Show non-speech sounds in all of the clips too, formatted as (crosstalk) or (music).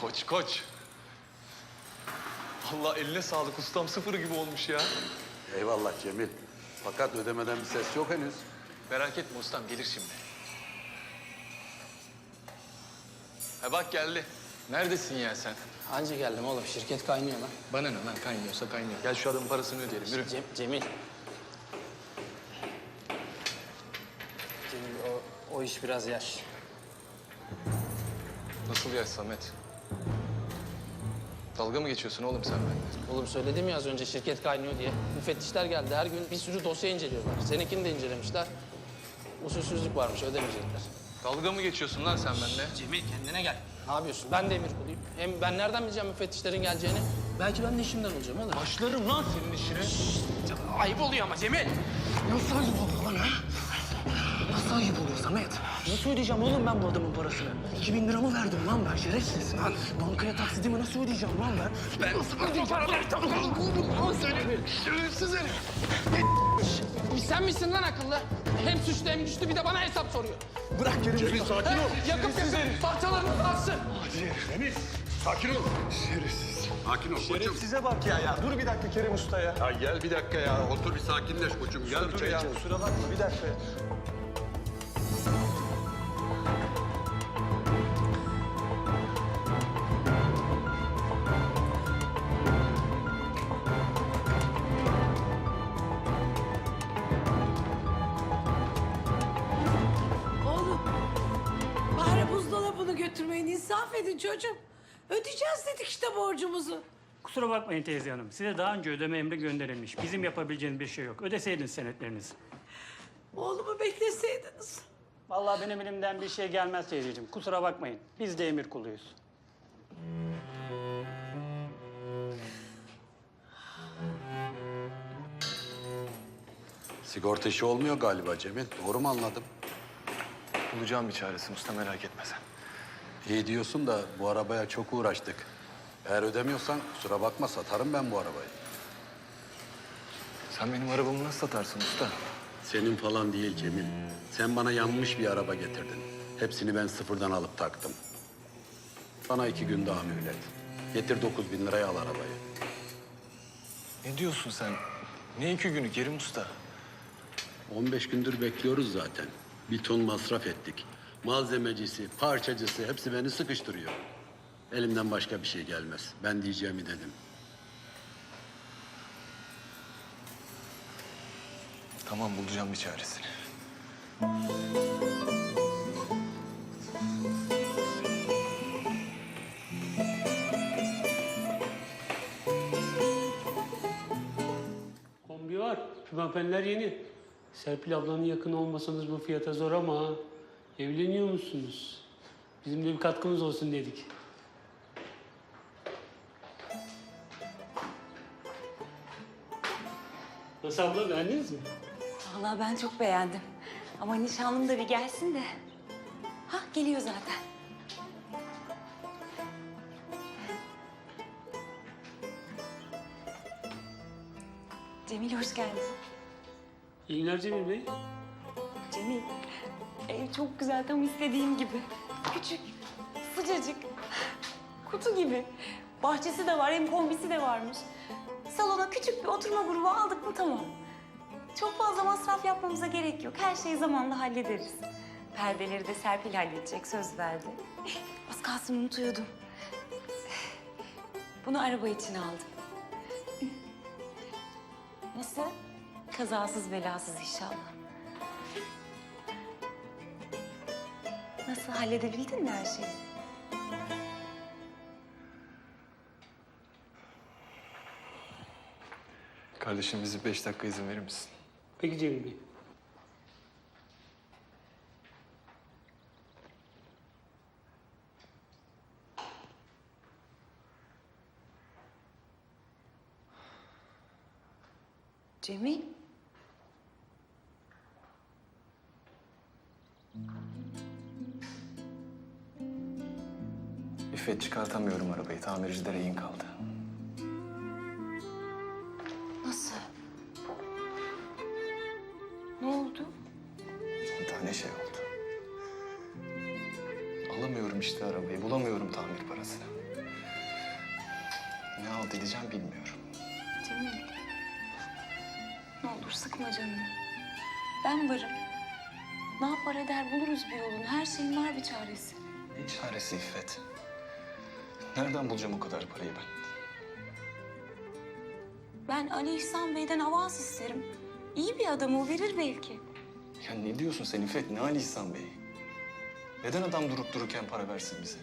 Koç koç. Allah eline sağlık ustam sıfır gibi olmuş ya. Eyvallah Cemil. Fakat ödemeden bir ses yok henüz. Merak etme ustam gelir şimdi. Ha bak geldi. Neredesin ya sen? Anca geldim oğlum. Şirket kaynıyor lan. Bana ne lan kaynıyorsa kaynıyor. Gel şu adamın parasını ödeyelim yürü. Cem, Cemil. Cemil o, iş biraz yaş. Nasıl ya Samet? Dalga mı geçiyorsun oğlum sen benimle? Oğlum söyledim ya az önce şirket kaynıyor diye. Müfettişler geldi. Her gün bir sürü dosya inceliyorlar. Seninkini de incelemişler. Usulsüzlük varmış. Ödemeyecekler. Dalga mı geçiyorsun lan sen benimle? Cemil kendine gel. Ne yapıyorsun? Ben de emir kuluyum. Hem ben nereden bileceğim müfettişlerin geleceğini? Belki ben de işimden olacağım oğlum. Başlarım lan senin işine. Ayıp oluyor ama Cemil. Nasıl ayıp oluyor lan ha? Nasıl ayıp oluyor Samet? Nasıl ödeyeceğim oğlum ben bu adamın parasını? 2000 lira mı verdim lan ben şerefsiz? Lan bankaya taksidimi nasıl ödeyeceğim lan ben? Ben nasıl ödeyeceğim paraları? Lan seni şerefsiz herif. Sen misin lan akıllı? Hem suçlu hem güçlü bir de bana hesap soruyor. Bırak Kerim Cemil sakin He, yakıp yakıp parçalarını dağıtsın. Cemil sakin ol. Şerefsiz. Sakin ol koçum. Size bak ya ya. Dur bir dakika Kerim Usta ya. Ya gel bir dakika ya. Otur bir sakinleş koçum. Gel bir Dur çay ya. Kusura bakma bir dakika. Kusura bakmayın teyze hanım. Size daha önce ödeme emri gönderilmiş. Bizim yapabileceğimiz bir şey yok. Ödeseydiniz senetlerinizi. Oğlumu bekleseydiniz. Vallahi benim elimden bir şey gelmez teyzeciğim. Kusura bakmayın. Biz de emir kuluyuz. Sigorta işi olmuyor galiba Cemil. Doğru mu anladım? Bulacağım bir çaresini usta merak etme sen. İyi diyorsun da bu arabaya çok uğraştık. Eğer ödemiyorsan kusura bakma satarım ben bu arabayı. Sen benim arabamı nasıl satarsın usta? Senin falan değil Cemil. Sen bana yanmış bir araba getirdin. Hepsini ben sıfırdan alıp taktım. Bana iki gün daha mühlet. Getir dokuz bin liraya al arabayı. Ne diyorsun sen? Ne iki günü Kerim usta? 15 gündür bekliyoruz zaten. Bir ton masraf ettik. Malzemecisi, parçacısı hepsi beni sıkıştırıyor. Elimden başka bir şey gelmez. Ben diyeceğimi dedim. Tamam bulacağım bir çaresini. Kombi var. Pimapenler yeni. Serpil ablanın yakın olmasanız bu fiyata zor ama. Evleniyor musunuz? Bizim de bir katkımız olsun dedik. Nasıl abla beğendiniz mi? Vallahi ben çok beğendim. Ama nişanlım da bir gelsin de. Ha geliyor zaten. Cemil hoş geldin. İyi günler Cemil Bey. Cemil, ev çok güzel tam istediğim gibi. Küçük, sıcacık, kutu gibi. Bahçesi de var, hem kombisi de varmış. Salona küçük bir oturma grubu aldık mı tamam. Çok fazla masraf yapmamıza gerek yok. Her şeyi zamanla hallederiz. Perdeleri de Serpil halledecek, söz verdi. Az kalsın unutuyordum. Bunu araba için aldım. Nasıl? Kazasız belasız inşallah. Nasıl halledebildin mi her şeyi? Kardeşim bizi beş dakika izin verir misin? Peki Cemil Bey. Cemil. İffet çıkartamıyorum arabayı. Tamircilere in kaldı. Ne şey oldu. Alamıyorum işte arabayı, bulamıyorum tamir parasını. Ne halt edeceğim bilmiyorum. Cemil. Ne olur sıkma canını. Ben varım. Ne yapar eder buluruz bir yolunu. Her şeyin var bir çaresi. Ne çaresi İffet? Nereden bulacağım o kadar parayı ben? Ben Ali İhsan Bey'den avans isterim. İyi bir adam o verir belki. Ya ne diyorsun sen İffet? Ne Ali İhsan Bey? Neden adam durup dururken para versin bize?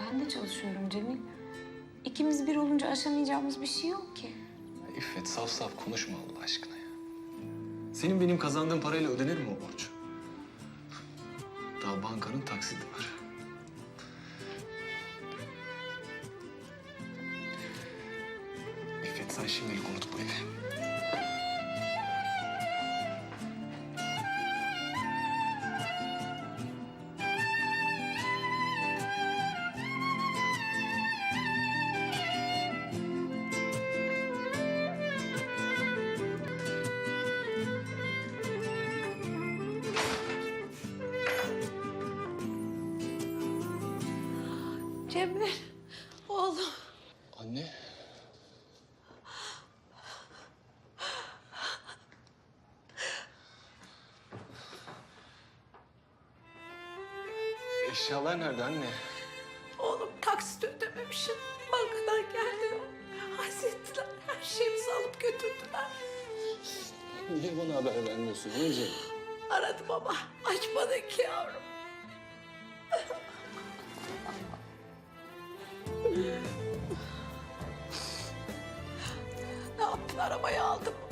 Ben de çalışıyorum Cemil. İkimiz bir olunca aşamayacağımız bir şey yok ki. Ya İffet saf saf konuşma Allah aşkına ya. Senin benim kazandığım parayla ödenir mi o borç? Daha bankanın taksidi var. İffet sen şimdilik unut bu evi. Cemil, oğlum. Anne. Eşyalar nerede anne? Oğlum taksit ödememişim. Bankadan geldiler. Hasrettiler. Her şeyimizi alıp götürdüler. Niye bana haber vermiyorsun anneciğim? Aradım ama açmadın ki yavrum.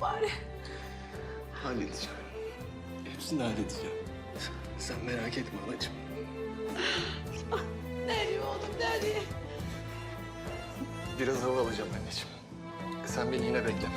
Bari? Halledeceğim. Hepsini halledeceğim. Sen merak etme anacığım. Nereye oğlum, nereye? Biraz hava alacağım anneciğim. Sen beni yine bekleme.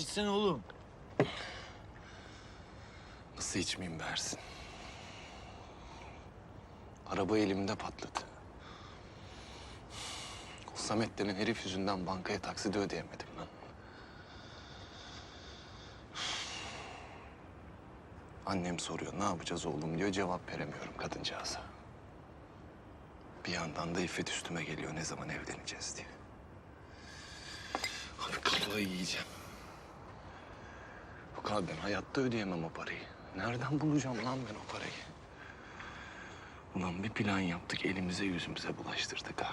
İçsene oğlum. Nasıl içmeyeyim be Ersin? Araba elimde patladı. O Samet denen herif yüzünden bankaya taksidi ödeyemedim lan. Annem soruyor ne yapacağız oğlum diyor cevap veremiyorum kadıncağıza. Bir yandan da İffet üstüme geliyor ne zaman evleneceğiz diye. Abi kafayı yiyeceğim. Yok abi ben hayatta ödeyemem o parayı. Nereden bulacağım lan ben o parayı? Ulan bir plan yaptık elimize yüzümüze bulaştırdık ha.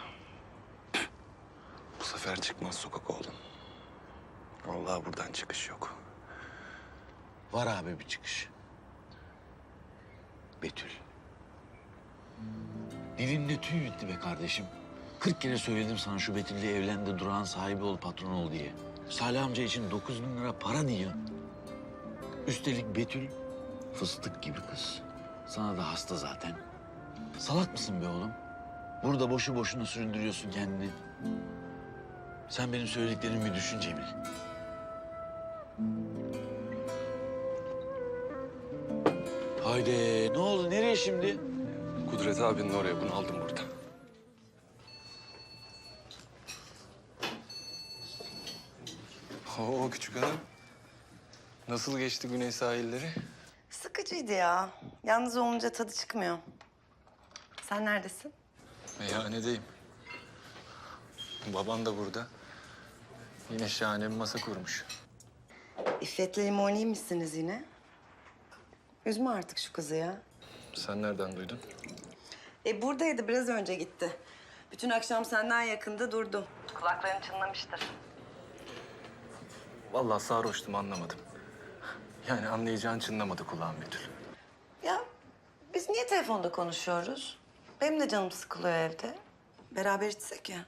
Bu sefer çıkmaz sokak oğlum. Vallahi buradan çıkış yok. Var abi bir çıkış. Betül. Dilimde tüy bitti be kardeşim. Kırk kere söyledim sana şu Betül'le evlendi, durağın sahibi ol, patron ol diye. Salih amca için dokuz bin lira para diyor. Üstelik Betül fıstık gibi kız. Sana da hasta zaten. Salak mısın be oğlum? Burada boşu boşuna süründürüyorsun kendini. Sen benim söylediklerimi bir düşün Cemil. Haydi ne oldu nereye şimdi? Kudret abinin oraya bunu aldım burada. Oo küçük hanım. Nasıl geçti güney sahilleri? Sıkıcıydı ya. Yalnız olunca tadı çıkmıyor. Sen neredesin? Meyhanedeyim. Baban da burada. Yine şahane bir masa kurmuş. İffet'le limoni misiniz yine? Üzme artık şu kızı ya. Sen nereden duydun? E buradaydı biraz önce gitti. Bütün akşam senden yakında durdum. Kulakların çınlamıştır. Vallahi sarhoştum anlamadım. Yani anlayacağın çınlamadı kulağım Betül. Ya biz niye telefonda konuşuyoruz? Benim de canım sıkılıyor evde. Beraber içsek ya.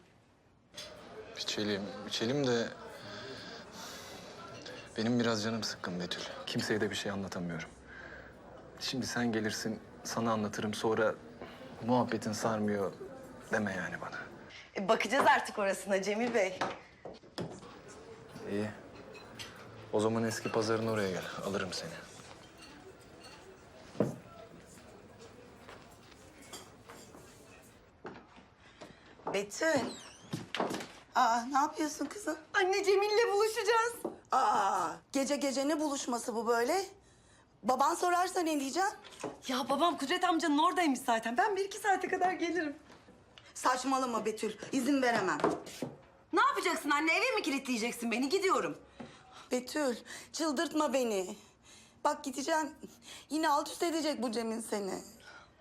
İçelim, içelim de Benim biraz canım sıkkın Betül. Kimseye de bir şey anlatamıyorum. Şimdi sen gelirsin, sana anlatırım. Sonra muhabbetin sarmıyor deme yani bana. E, bakacağız artık orasına Cemil Bey. İyi. O zaman eski pazarın oraya gel. Alırım seni. Betül. Aa ne yapıyorsun kızım? Anne Cemil'le buluşacağız. Aa, gece gece ne buluşması bu böyle? Baban sorarsa ne diyeceğim? Ya babam Kudret amcanın oradaymış zaten. Ben bir iki saate kadar gelirim. Saçmalama Betül, izin veremem. Ne yapacaksın anne? Eve mi kilitleyeceksin beni? Gidiyorum. Betül, çıldırtma beni. Bak gideceğim, yine alt üst edecek bu Cemil seni.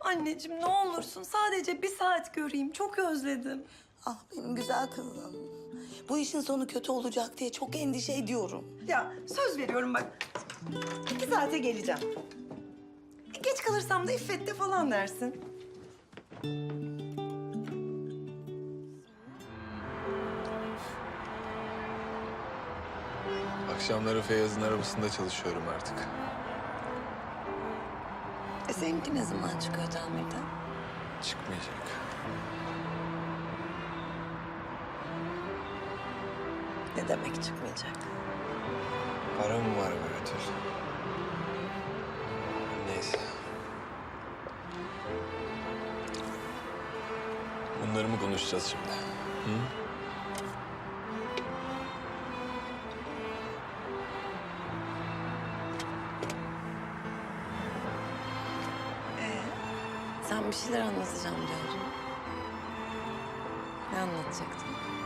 Anneciğim ne olursun sadece bir saat göreyim. Çok özledim. Ah benim güzel kızım. Bu işin sonu kötü olacak diye çok endişe ediyorum. Ya söz veriyorum bak. İki saate geleceğim. Geç kalırsam da İffet'te falan dersin. Akşamları Feyyaz'ın arabasında çalışıyorum artık. E seninki ne zaman çıkıyor tamirden? Çıkmayacak. Ne demek çıkmayacak? Param var be Betül. Neyse. Bunları mı konuşacağız şimdi? Hı? Şeyler anlatacağım diyordun. Ne anlatacaktın?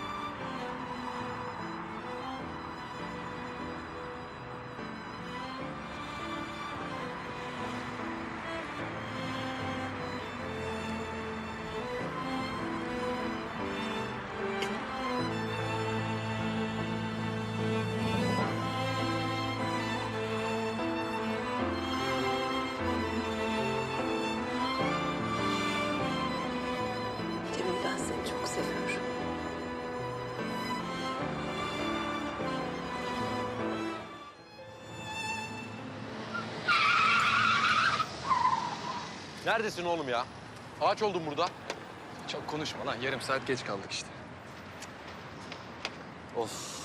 Neredesin oğlum ya? Ağaç oldum burada. Çok konuşma lan. Yarım saat geç kaldık işte. Of.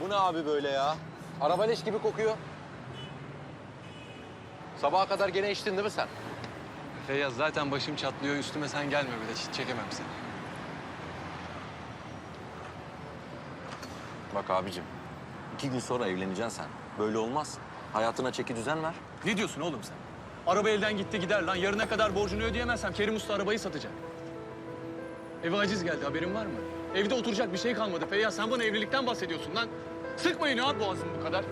Bu ne abi böyle ya? Araba leş gibi kokuyor. Sabaha kadar gene içtin değil mi sen? Feyyaz zaten başım çatlıyor. Üstüme sen gelme bir de. Hiç çekemem seni. Bak abicim. iki gün sonra evleneceksin sen. Böyle olmaz. Hayatına çeki düzen ver. Ne diyorsun oğlum sen? Araba elden gitti gider lan. Yarına kadar borcunu ödeyemezsem Kerim Usta arabayı satacak. Eve aciz geldi haberin var mı? Evde oturacak bir şey kalmadı. Feyyaz sen bana evlilikten bahsediyorsun lan. Sıkmayın abi boğazımı bu kadar.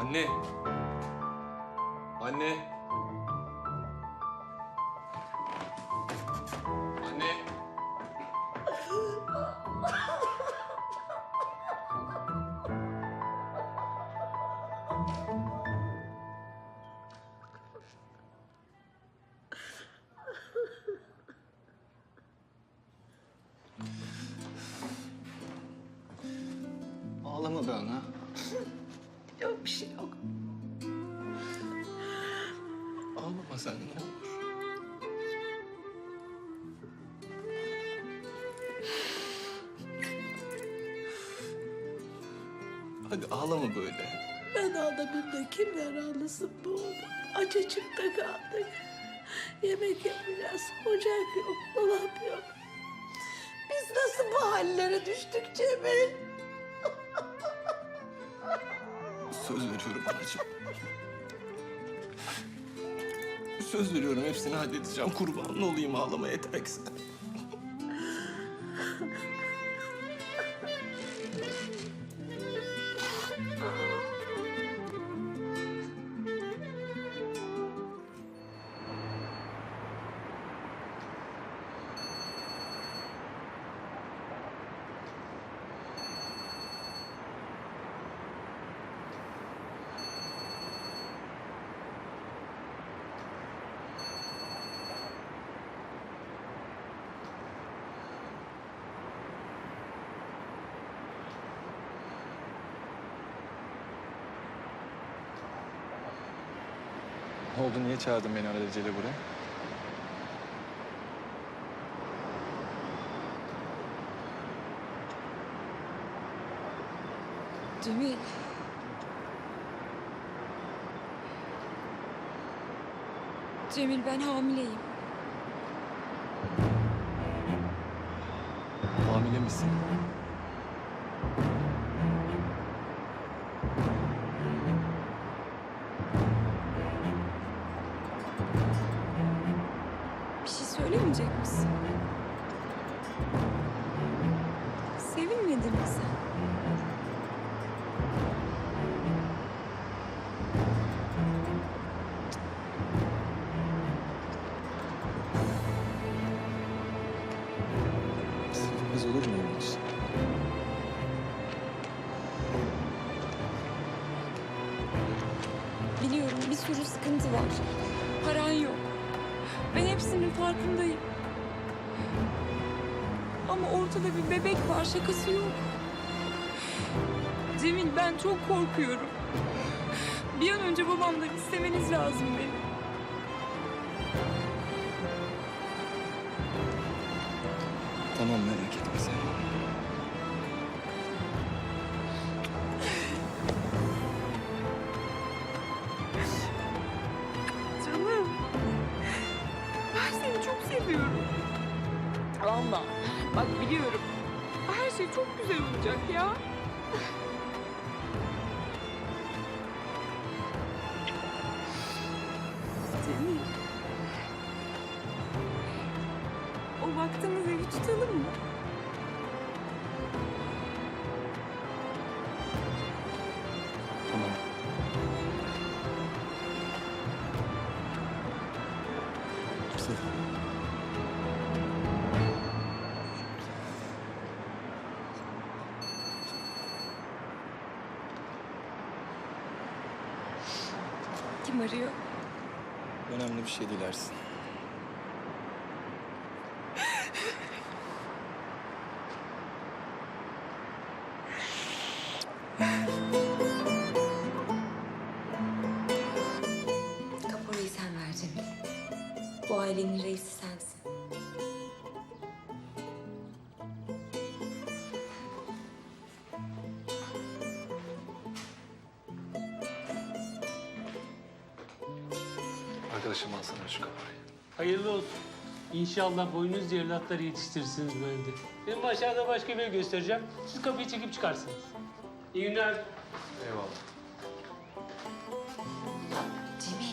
Anne. Anne. Hadi ağlama böyle. Ben ağlamayayım da kimler ağlasın bu oğlum? Acıcıkta kaldık. Yemek yapacağız. Ocak yok, dolap yok. Biz nasıl bu hallere düştük Cemil? (laughs) Söz veriyorum anacığım. Söz veriyorum hepsini halledeceğim. Kurbanın olayım ağlama yeter ki sen. Ne oldu? Niye çağırdın beni alelacele buraya? Cemil. Cemil ben hamileyim. Hamile misin? Bir sürü sıkıntı var. Paran yok. Ben hepsinin farkındayım. Ama ortada bir bebek var şakası yok. Cemil ben çok korkuyorum. Bir an önce babamdan istemeniz lazım beni. Tamam merak güzel olacak ya. Arıyor? Önemli bir şey değil Ersin. Kaporayı sen ver Cemil. Bu ailenin reisi Arkadaşım alsana şu kamerayı. Hayırlı olsun. İnşallah boynuz evlatları yetiştirirsiniz bu evde. Benim aşağıda başka bir ev göstereceğim. Siz kapıyı çekip çıkarsınız. İyi günler. Eyvallah. Cemil,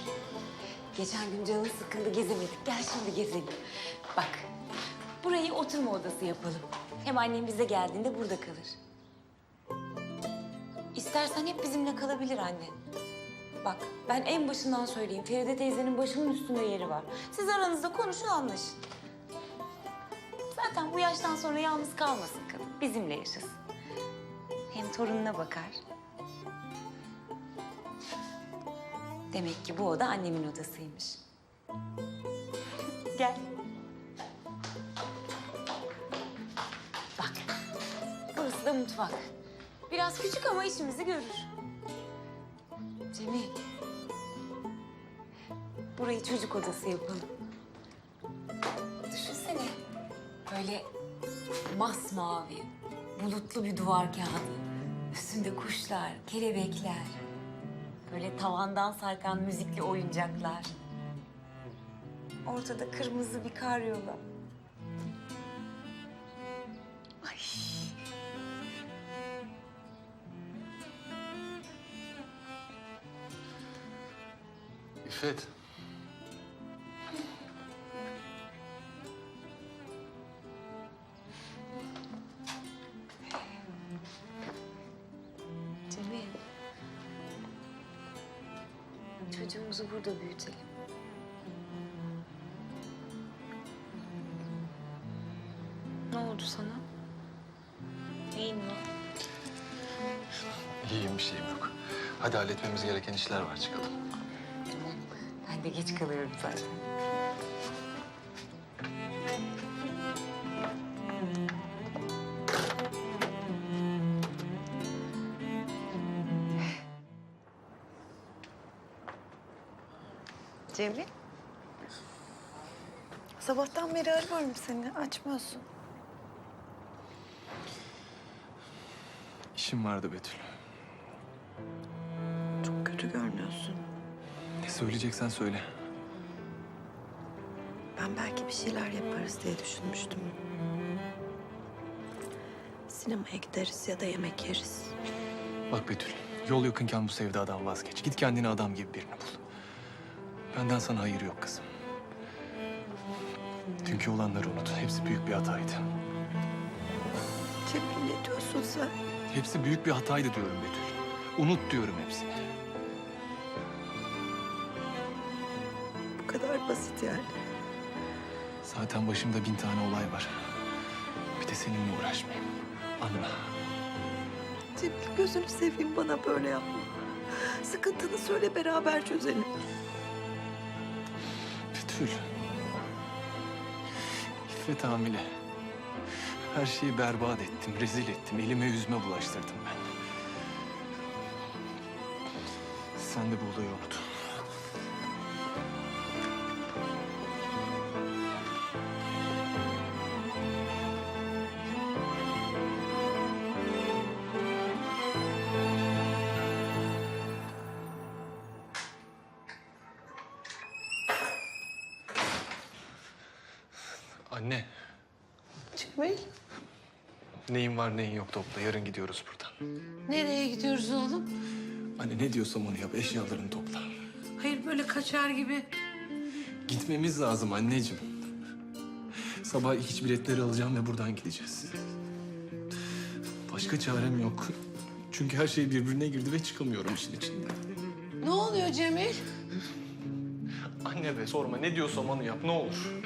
geçen gün canın sıkıldı gezemedik. Gel şimdi gezelim. Bak, burayı oturma odası yapalım. Hem annem bize geldiğinde burada kalır. İstersen hep bizimle kalabilir annen. Bak, ben en başından söyleyeyim. Feride teyzenin başımın üstünde yeri var. Siz aranızda konuşun, anlaşın. Zaten bu yaştan sonra yalnız kalmasın kadın. Bizimle yaşasın. Hem torununa bakar. Demek ki bu oda annemin odasıymış. Gel. Bak, burası da mutfak. Biraz küçük ama işimizi görür. Cemil. Burayı çocuk odası yapalım. Düşünsene. Böyle masmavi, bulutlu bir duvar kağıdı. Üstünde kuşlar, kelebekler. Böyle tavandan sarkan müzikli oyuncaklar. Ortada kırmızı bir karyola. İffet. Cemil. Çocuğumuzu burada büyütelim. Ne oldu sana? Neyin var? İyiyim bir şeyim yok. Hadi halletmemiz gereken işler var çıkalım. De geç kalıyorum zaten. (laughs) Cemil. Sabahtan beri arıyorum seni. Açmıyorsun. İşim vardı Betül. Çok kötü görünüyorsun. Söyleyeceksen söyle. Ben belki bir şeyler yaparız diye düşünmüştüm. Sinemaya gideriz ya da yemek yeriz. Bak Betül, yol yakınken bu sevdadan vazgeç. Git kendine adam gibi birini bul. Benden sana hayır yok kızım. Dünkü olanları unut. Hepsi büyük bir hataydı. Cemil ne diyorsun sen? Hepsi büyük bir hataydı diyorum Betül. Unut diyorum hepsini. Basit yani. Zaten başımda bin tane olay var. Bir de seninle uğraşmayayım. Anla. Cemil gözünü seveyim bana böyle yapma. Sıkıntını söyle beraber çözelim. Betül. İffet hamile. Her şeyi berbat ettim, rezil ettim. Elime yüzüme bulaştırdım ben. Sen de bu olayı unut. Var neyin yok topla. Yarın gidiyoruz buradan. nereye gidiyoruz oğlum? Anne ne diyorsam onu yap. Eşyalarını topla. Hayır böyle kaçar gibi. Gitmemiz lazım anneciğim. Sabah iç biletleri alacağım ve buradan gideceğiz. Başka çarem yok. Çünkü her şey birbirine girdi ve çıkamıyorum işin içinden. Ne oluyor Cemil? Anne be sorma ne diyorsam onu yap ne olur.